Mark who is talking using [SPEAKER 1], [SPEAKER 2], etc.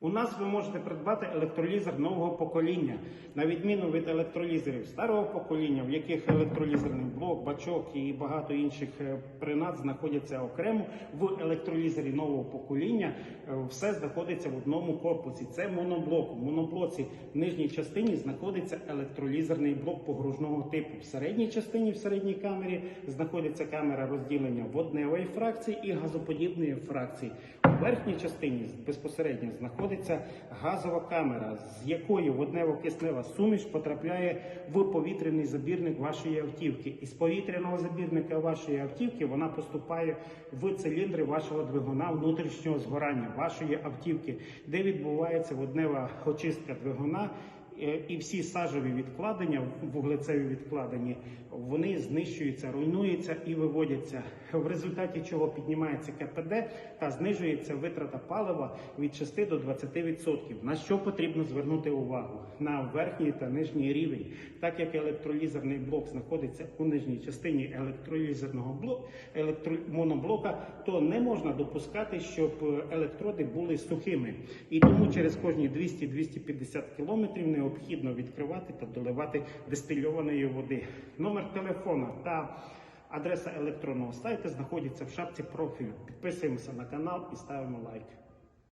[SPEAKER 1] У нас ви можете придбати електролізер нового покоління, на відміну від електролізерів старого покоління, в яких електролізерний блок, бачок і багато інших е, принад знаходяться окремо. В електролізері нового покоління е, все знаходиться в одному корпусі. Це моноблок. В моноблоці в нижній частині знаходиться електролізерний блок погружного типу. В середній частині, в середній камері, знаходиться камера розділення водневої фракції і газоподібної фракції. У верхній частині безпосередньо знаходиться газова камера, з якої воднево-киснева суміш потрапляє в повітряний забірник вашої автівки. Із повітряного забірника вашої автівки вона поступає в циліндри вашого двигуна внутрішнього згорання вашої автівки, де відбувається воднева очистка двигуна. Е, І всі сажові відкладення, вуглецеві відкладення, вони знищуються, руйнуються і виводяться. В результаті чого піднімається КПД та знижується витрата палива від 6 до 20%. На що потрібно звернути увагу? На верхній та нижній рівень. Так як електролізерний блок знаходиться у нижній частині електролізерного блоку, електромоноблока, то не можна допускати, щоб електроди були сухими. І тому через кожні 200-250 кілометрів необхідно відкривати та доливати дистильованої води. Номер телефона та адреса електронного сайту знаходяться в шапці профілю. Підписуємося на канал і ставимо лайк.